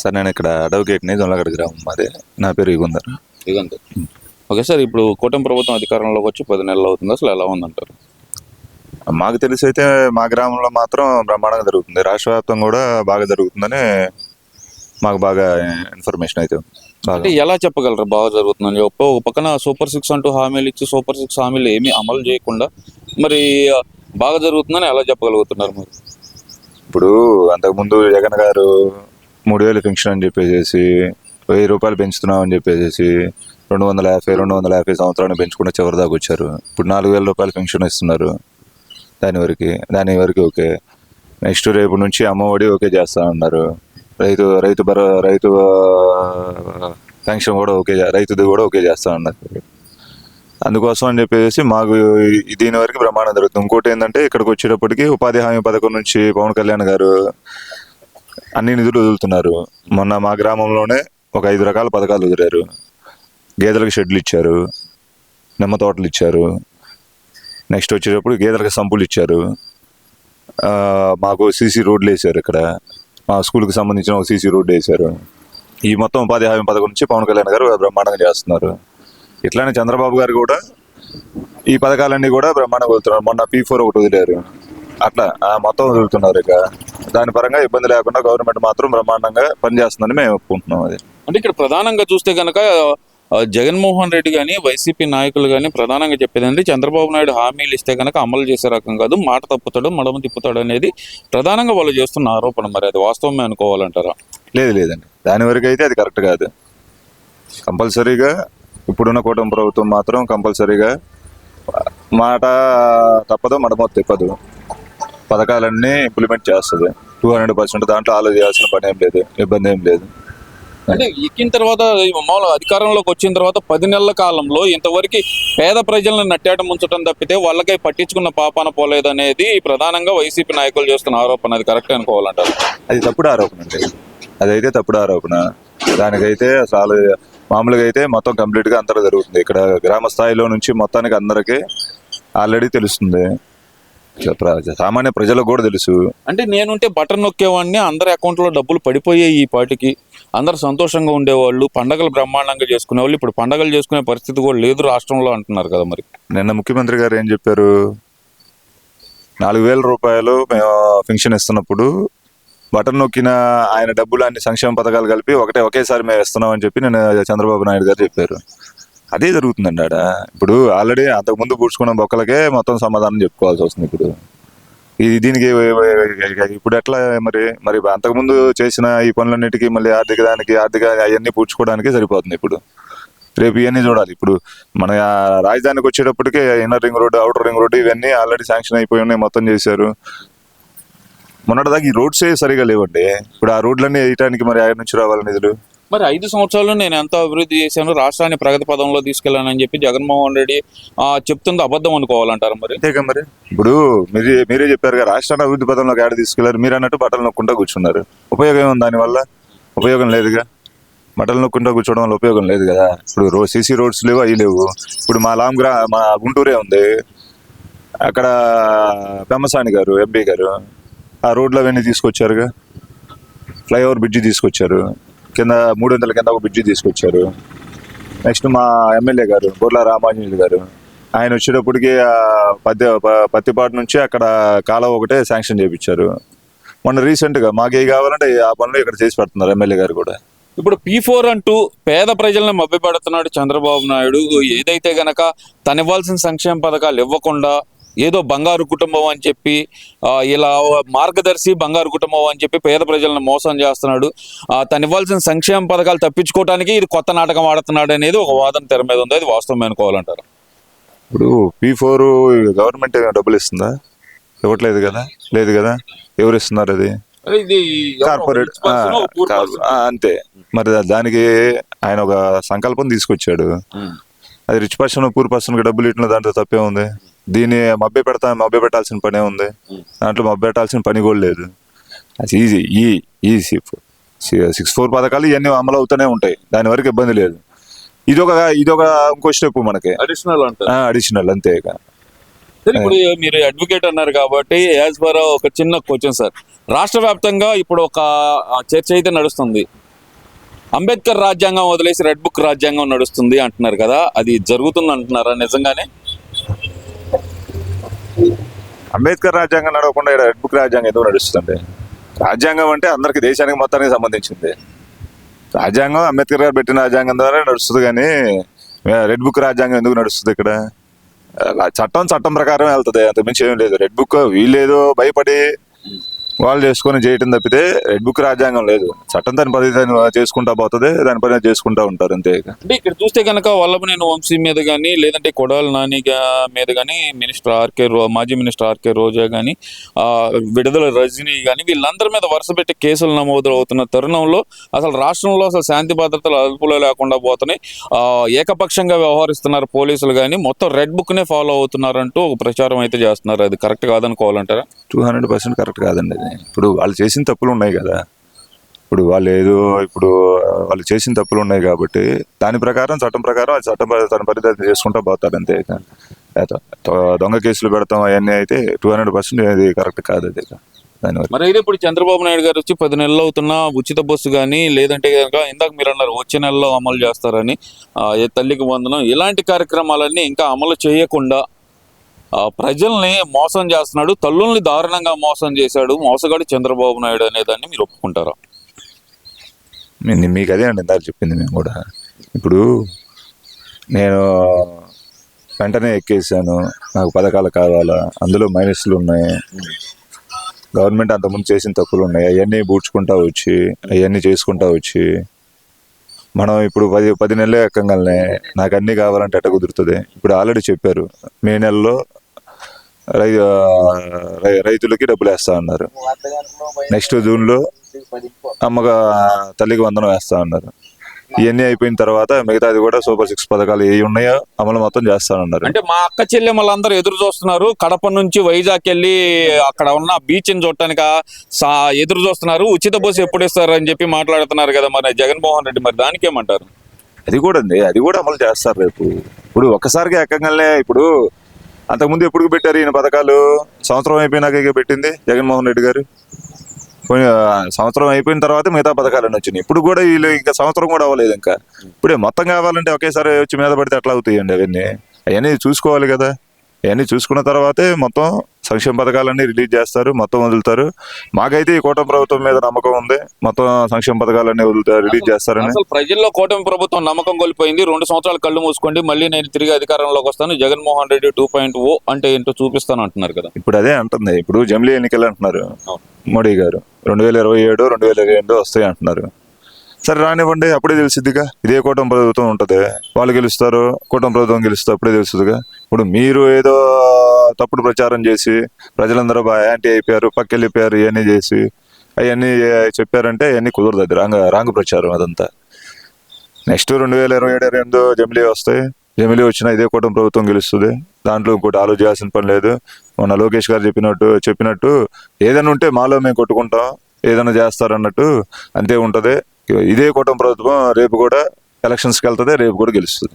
Sir నేను ఇక్కడ అడ్వకేట్ని జొన్నలగడ గ్రామం. మాది నా పేరు యుగుందర్ ఇదంతే ఓకే సార్ ఇప్పుడు కూటమి ప్రభుత్వం అధికారంలోకి వచ్చి పది నెలలు అవుతుంది అసలు ఎలా ఉందంటారు? మాకు తెలిసి అయితే మా గ్రామంలో మాత్రం బ్రహ్మాండంగా జరుగుతుంది. రాష్ట్ర వ్యాప్తంగా కూడా బాగా జరుగుతుందని మాకు బాగా ఇన్ఫర్మేషన్ అయితే అంటే ఎలా చెప్పగలరు? బాగా జరుగుతుందని ఒక ఒక పక్కన సూపర్ సిక్స్ అంటూ హామీలు ఇచ్చి సూపర్ సిక్స్ హామీలు ఏమీ అమలు చేయకుండా మరి బాగా జరుగుతుందని ఎలా చెప్పగలుగుతున్నారు మరి? ఇప్పుడు అంతకుముందు జగన్ గారు మూడు వేలు పెన్షన్ అని చెప్పేసి వెయ్యి రూపాయలు పెంచుతున్నాం అని చెప్పేసి రెండు వందల యాభై రెండు వందల యాభై సంవత్సరాన్ని పెంచుకుంటే చివరి దాకా వచ్చారు. ఇప్పుడు నాలుగు వేల రూపాయలు పెన్షన్ ఇస్తున్నారు. దాని వరకు దాని వరకు ఓకే. నెక్స్ట్ రేపు నుంచి అమ్మఒడి ఓకే చేస్తా ఉన్నారు రైతు రైతు భరో రైతు పెన్షన్ కూడా ఓకే రైతుది కూడా ఓకే చేస్తా ఉన్నారు అందుకోసం అని చెప్పేసి మాకు దీని వరకు ప్రమాణం జరుగుతుంది. ఇంకోటి ఏంటంటే ఇక్కడికి వచ్చేటప్పటికి ఉపాధి హామీ పథకం నుంచి పవన్ కళ్యాణ్ గారు అన్ని నిధులు వదులుతున్నారు. మొన్న మా గ్రామంలోనే ఒక ఐదు రకాల పథకాలు వదిలారు. గేదెలకు షెడ్లు ఇచ్చారు. నిమ్మ తోటలు ఇచ్చారు. నెక్స్ట్ వచ్చేటప్పుడు గేదెలకు సంపులు ఇచ్చారు. మాకు సీసీ రోడ్లు వేశారు ఇక్కడ. మా స్కూల్కి సంబంధించిన ఒక సీసీ రోడ్డు వేశారు. ఈ మొత్తం ఉపాధి హామీ పథకం నుంచి పవన్ కళ్యాణ్ గారు బ్రహ్మాండంగా చేస్తున్నారు. ఇట్లానే చంద్రబాబు గారు కూడా ఈ పథకాలన్నీ కూడా బ్రహ్మాండంగా వదులుతున్నారు. మొన్న పీ ఫోర్ ఒకటి వదిలేరు. అట్లా ఆ మొత్తం వదులుతున్నారు ఇక. దాని పరంగా ఇబ్బంది లేకుండా గవర్నమెంట్ మాత్రం బ్రహ్మాండంగా పనిచేస్తుందని మేము ఒప్పుకుంటున్నాం అది. అంటే ఇక్కడ ప్రధానంగా చూస్తే కనుక జగన్మోహన్ రెడ్డి కానీ వైసీపీ నాయకులు కానీ ప్రధానంగా చెప్పేది అంటే చంద్రబాబు నాయుడు హామీలు ఇస్తే కనుక అమలు చేసే రకం కాదు మాట తప్పుతాడు మడమ తిప్పుతాడు అనేది ప్రధానంగా వాళ్ళు చేస్తున్న ఆరోపణ మరి అది వాస్తవమే అనుకోవాలంటారా? లేదు లేదండి. దాని వరకు అయితే అది కరెక్ట్ కాదు. కంపల్సరీగా ఇప్పుడున్న కూటమి ప్రభుత్వం మాత్రం కంపల్సరీగా మాట తప్పదు మడమ తిప్పదు. పథకాలన్నీ ఇంప్లిమెంట్ చేస్తుంది. టూ హండ్రెడ్ పర్సెంట్ దాంట్లో ఆలోచించాల్సిన పని ఏం లేదు ఇబ్బంది ఏం లేదు. అంటే ఎక్కిన తర్వాత ఈ మామూలు అధికారంలోకి వచ్చిన తర్వాత పది నెలల కాలంలో ఇంతవరకు పేద ప్రజలను నట్టేట ముంచడం తప్పితే వాళ్ళకై పట్టించుకున్న పాపాన పోలేదనేది ప్రధానంగా వైసీపీ నాయకులు చేస్తున్న ఆరోపణ. అది కరెక్ట్ అనుకోవాలంటారు? అది తప్పుడు ఆరోపణ అండి. అదైతే తప్పుడు ఆరోపణ. దానికైతే అసలు మామూలుగా అయితే మొత్తం కంప్లీట్గా అంతటా జరుగుతుంది. ఇక్కడ గ్రామ స్థాయిలో నుంచి మొత్తానికి అందరికీ ఆల్రెడీ తెలుస్తుంది. సామాన్య ప్రజలకు కూడా తెలుసు. అంటే నేనుంటే బటన్ నొక్కేవాడిని అందరి అకౌంట్లో డబ్బులు పడిపోయాయి ఈ పాటికి. అందరు సంతోషంగా ఉండేవాళ్ళు పండగలు బ్రహ్మాండంగా చేసుకునేవాళ్ళు. ఇప్పుడు పండగలు చేసుకునే పరిస్థితి కూడా లేదు రాష్ట్రంలో అంటున్నారు కదా మరి. నిన్న ముఖ్యమంత్రి గారు ఏం చెప్పారు? నాలుగు వేల రూపాయలు మేము పెన్షన్ ఇస్తున్నప్పుడు బటన్ నొక్కిన ఆయన డబ్బులు అన్ని సంక్షేమ పథకాలు కలిపి ఒకటే ఒకేసారి మేము ఇస్తున్నాం అని చెప్పి నేను చంద్రబాబు నాయుడు గారు చెప్పారు. అదే జరుగుతుందండి ఆడ ఇప్పుడు ఆల్రెడీ అంతకుముందు పూడ్చుకున్న బొక్కలకే మొత్తం సమాధానం చెప్పుకోవాల్సి వస్తుంది ఇప్పుడు. ఇది దీనికి ఇప్పుడు ఎట్లా మరి మరి అంతకుముందు చేసిన ఈ పనులన్నిటికీ మళ్ళీ ఆర్థిక దానికి ఆర్థిక అవన్నీ పూడ్చుకోవడానికి సరిపోతుంది ఇప్పుడు. రేపు ఇవన్నీ చూడాలి. ఇప్పుడు మన రాజధానికి వచ్చేటప్పటికే inner ring road outer ring road ఇవన్నీ ఆల్రెడీ శాంక్షన్ అయిపోయి ఉన్నాయి మొత్తం చేశారు. మొన్నటిదాకా ఈ రోడ్సే సరిగా లేవండి. ఇప్పుడు ఆ రోడ్లన్నీ వేయటానికి మరి ఆయన నుంచి రావాలి నిధులు మరి ఐదు సంవత్సరాలు నేను ఎంత అభివృద్ధి చేశాను? రాష్ట్రాన్ని ప్రగతి పదంలో తీసుకెళ్ళానని చెప్పి జగన్మోహన్ రెడ్డి చెప్తుంది అబద్ధం అనుకోవాలంటారు మరి? అంతేగా మరి. ఇప్పుడు మీరు మీరే చెప్పారు కదా రాష్ట్రాన్ని అభివృద్ధి పదంలో ఏడ తీసుకెళ్ళారు. మీరు అన్నట్టు బట్టలు నొక్కుంటా కూర్చున్నారు. ఉపయోగం ఏముంది దానివల్ల? ఉపయోగం లేదుగా. బట్టలు నొక్కుంటా కూర్చోవడం వల్ల ఉపయోగం లేదు కదా. ఇప్పుడు రో సీసీ రోడ్స్ లేవు? అవి లేవు. ఇప్పుడు మా లాంగ్ గ్రా మా గుంటూరే ఉంది. అక్కడ పెమ్మసాని గారు ఎంపీ గారు ఆ రోడ్లు అవన్నీ తీసుకొచ్చారుగా. ఫ్లైఓవర్ బ్రిడ్జి తీసుకొచ్చారు. కింద మూడు వందల కింద ఒక బ్రిడ్జి తీసుకొచ్చారు. నెక్స్ట్ మా ఎమ్మెల్యే గారు బొర్లా రామాంజనేయులు గారు. ఆయన వచ్చేటప్పటికి పత్తి ప- పత్తిపాటు నుంచి అక్కడ కాలువ ఒకటే శాంక్షన్ చేయించారు మొన్న రీసెంట్గా మాకు ఏ కావాలంటే ఆ పనులు ఇక్కడ చేసి పెడుతున్నారు ఎమ్మెల్యే గారు కూడా. ఇప్పుడు పీ ఫోర్ అంటూ పేద ప్రజలను మభ్యపెడుతున్నాడు చంద్రబాబు నాయుడు. ఏదైతే గనక తన ఇవ్వాల్సిన సంక్షేమ పథకాలు ఇవ్వకుండా ఏదో బంగారు కుటుంబం అని చెప్పి ఇలా మార్గదర్శి బంగారు కుటుంబం అని చెప్పి పేద ప్రజలను మోసం చేస్తున్నాడు. తను ఇవ్వాల్సిన సంక్షేమ పథకాలు తప్పించుకోవడానికి ఇది కొత్త నాటకం ఆడుతున్నాడు అనేది ఒక వాదన తెర మీద ఉంది. అది వాస్తవం అనుకోవాలంటారు. ఇప్పుడు పీ ఫోర్ గవర్నమెంట్ డబ్బులు ఇస్తుందా? ఇవ్వట్లేదు కదా? లేదు కదా? ఎవరు ఇస్తున్నారు అది? కార్పొరేట్ అంతే. మరి దానికి ఆయన ఒక సంకల్పం తీసుకొచ్చాడు. అది రిచ్ పర్సన్ పూర్ పర్సన్కి డబ్బులు ఇట్టిన దాంట్లో తప్పే ఉంది. దీన్ని మభ్య పెడతా మభ్య పెట్టాల్సిన పనే ఉంది. దాంట్లో మభ్య పెట్టాల్సిన పని కూడా లేదు. అది ఈజీ ఈ ఈ సిక్స్ ఫోర్ పథకాలు ఇవన్నీ అమలు అవుతూనే ఉంటాయి. దాని వరకు ఇబ్బంది లేదు. ఇదొక ఇదొక ఇంకో స్టెప్ మనకి. అడిషనల్ అంటారు. అడిషనల్ అంతే ఇప్పుడు మీరు అడ్వకేట్ అన్నారు కాబట్టి యాజ్ పర్ ఒక చిన్న క్వశ్చన్ సార్ రాష్ట్ర వ్యాప్తంగా ఇప్పుడు ఒక చర్చ అయితే నడుస్తుంది. అంబేద్కర్ రాజ్యాంగం వదిలేసి రెడ్ బుక్ రాజ్యాంగం నడుస్తుంది అంటున్నారు కదా. అది జరుగుతుంది అంటున్నారా నిజంగానే? అంబేద్కర్ రాజ్యాంగం నడవకుండా ఈడ రెడ్ బుక్ రాజ్యాంగం ఎందుకు నడుస్తుంది? రాజ్యాంగం అంటే అందరికి దేశానికి మొత్తానికి సంబంధించింది. రాజ్యాంగం అంబేద్కర్ గారు పెట్టిన రాజ్యాంగం ద్వారా నడుస్తుంది కానీ రెడ్ బుక్ రాజ్యాంగం ఎందుకు నడుస్తుంది ఇక్కడ? చట్టం చట్టం ప్రకారం వెళ్తుంది. అంతకుమించి ఏం లేదు. రెడ్ బుక్ వీళ్ళేదో భయపడి వాళ్ళు చేసుకొని చేయటం తప్పితే రెడ్ బుక్ రాజ్యాంగం లేదు. చట్టం దాని పని దాన్ని చేసుకుంటా పోతుంది దాని పని చేసుకుంటా ఉంటారు అంతే. అంటే ఇక్కడ చూస్తే కనుక వల్లభనేని వంశీ మీద కానీ లేదంటే కొడాల నాని మీద కానీ మినిస్టర్ ఆర్కే రో మాజీ మినిస్టర్ ఆర్కే రోజా కానీ విడుదల రజనీ కానీ వీళ్ళందరి మీద వరుస పెట్టి కేసులు నమోదు అవుతున్న తరుణంలో అసలు రాష్ట్రంలో అసలు శాంతి భద్రతలు అదుపులో లేకుండా పోతున్నాయి. ఆ, ఏకపక్షంగా వ్యవహరిస్తున్నారు పోలీసులు కానీ మొత్తం రెడ్ బుక్నే ఫాలో అవుతున్నారంటూ ఒక ప్రచారం అయితే చేస్తున్నారు. అది కరెక్ట్ కాదనుకోవాలంటారా? టూ హండ్రెడ్ పర్సెంట్ కరెక్ట్ కాదండి అది. ఇప్పుడు వాళ్ళు చేసిన తప్పులు ఉన్నాయి కదా. ఇప్పుడు వాళ్ళు ఏదో ఇప్పుడు వాళ్ళు చేసిన తప్పులు ఉన్నాయి కాబట్టి దాని ప్రకారం చట్టం ప్రకారం అది చట్టం తన పరిధి చేసుకుంటా పోతారు అంతే దొంగ కేసులు పెడతాం అవన్నీ అయితే టూ హండ్రెడ్ పర్సెంట్ అది కరెక్ట్ కాదు అది మరి అయితే ఇప్పుడు చంద్రబాబు నాయుడు గారు వచ్చి పది నెలలు అవుతున్న ఉచిత బస్సు కానీ లేదంటే కనుక ఇందాక మీరు అన్నారు వచ్చే నెలలో అమలు చేస్తారని ఆ, తల్లికి వందనం ఇలాంటి కార్యక్రమాలన్నీ ఇంకా అమలు చేయకుండా ప్రజల్ని మోసం చేస్తున్నాడు తల్లుల్ని దారుణంగా మోసం చేశాడు మోసగాడు చంద్రబాబు నాయుడు అనేదాన్ని మీరు ఒప్పుకుంటారా? మీకు అదే అండి ఇందాక చెప్పింది మేము కూడా. ఇప్పుడు నేను వెంటనే ఎక్కేసాను నాకు పథకాలు కావాలా అందులో మైనస్లు ఉన్నాయి. గవర్నమెంట్ అంతకుముందు చేసిన తప్పులు ఉన్నాయి. అవన్నీ పూడ్చుకుంటా వచ్చి అవన్నీ చేసుకుంటా వచ్చి మనం ఇప్పుడు పది పది నెలలే ఎక్కగానే నాకు అన్నీ కావాలంటే ఎట్ట కుదురుతుంది? ఇప్పుడు ఆల్రెడీ చెప్పారు మే నెలలో రైతులకి డబ్బులు వేస్తా అన్నారు నెక్స్ట్ జూన్లో అమ్మగా తల్లికి వందనం వేస్తా అన్నారు ఇవన్నీ అయిపోయిన తర్వాత మిగతాది కూడా సూపర్ సిక్స్ పథకాలు ఏ ఉన్నాయో అమలు మొత్తం చేస్తానన్నారు అంటే మా అక్క చెల్లెమ్మలందరూ ఎదురు చూస్తున్నారు. కడప నుంచి వైజాగ్ వెళ్ళి అక్కడ ఉన్న బీచ్ని చూడటానికి ఎదురు చూస్తున్నారు. ఉచిత బస్సు ఎప్పుడు ఇస్తారు అని చెప్పి మాట్లాడుతున్నారు కదా మరి జగన్మోహన్ రెడ్డి. మరి దానికి ఏమంటారు అది కూడా ఉంది అది కూడా అమలు చేస్తారు రేపు. ఇప్పుడు ఒక్కసారిగా ఎక్కగానే ఇప్పుడు అంతకుముందు ఎప్పుడు పెట్టారు ఈయన పథకాలు? సంవత్సరం అయిపోయినాక ఇక పెట్టింది జగన్మోహన్ రెడ్డి గారు. సంవత్సరం అయిపోయిన తర్వాత మిగతా పథకాలన్నీ వచ్చినాయి. ఇప్పుడు కూడా వీళ్ళు ఇంకా సంవత్సరం కూడా అవ్వలేదు ఇంకా. ఇప్పుడే మొత్తం కావాలంటే ఒకేసారి వచ్చి మీద పడితే ఎట్లా అవుతాయండి అవన్నీ? అవన్నీ చూసుకోవాలి కదా. అవన్నీ చూసుకున్న తర్వాతే మొత్తం సంక్షేమ పథకాలన్నీ రిలీజ్ చేస్తారు మొత్తం వదులుతారు. మాకైతే ఈ కూటమి ప్రభుత్వం మీద నమ్మకం ఉంది. మొత్తం సంక్షేమ పథకాలన్నీ వదులుతారు రిలీజ్ చేస్తారని. అసలు ప్రజల్లో కూటమి ప్రభుత్వం నమ్మకం కోల్పోయింది. రెండు సంవత్సరాలు కళ్ళు మూసుకోండి మళ్ళీ నేను తిరిగి అధికారంలోకి వస్తాను. Jaganmohan Reddy two point O అంటే ఏంటో చూపిస్తాను అంటున్నారు కదా. ఇప్పుడు అదే అంటుంది. ఇప్పుడు జమిలీ ఎన్నికలు అంటున్నారు. మోడీ గారు. రెండు వేల ఇరవై ఏడు రెండు వేల ఇరవై ఎనిమిది వస్తాయి అంటున్నారు. సరే రానివ్వండి అప్పుడే తెలిసిద్దిగా. ఇదే కూటమి ప్రభుత్వం ఉంటుంది. వాళ్ళు గెలుస్తారు కూటమి ప్రభుత్వం గెలుస్తుంది అప్పుడే తెలుస్తుందిగా. ఇప్పుడు మీరు ఏదో తప్పుడు ప్రచారం చేసి ప్రజలందరూ బాగా యాంటీ అయిపోయారు పక్కెళ్ళిపోయారు ఇవన్నీ చేసి అవన్నీ చెప్పారంటే అవన్నీ కుదరదు అది. రాంగ్ రాంగ్ ప్రచారం అదంతా. నెక్స్ట్ రెండు వేల ఇరవై ఏడు ఇరవై ఎనిమిది జమిలీ వస్తాయి. జమిలీ వచ్చినా ఇదే కూటమి ప్రభుత్వం గెలుస్తుంది. దాంట్లో ఇంకోటి ఆలోచించాల్సిన పని లేదు. మొన్న లోకేష్ గారు చెప్పినట్టు చెప్పినట్టు ఏదైనా ఉంటే మాలో మేము కొట్టుకుంటాం ఏదైనా చేస్తారన్నట్టు అంతే ఉంటుంది. ఇదే కూటమి ప్రభుత్వం రేపు కూడా ఎలక్షన్స్కి వెళ్తుంది రేపు కూడా గెలుస్తుంది.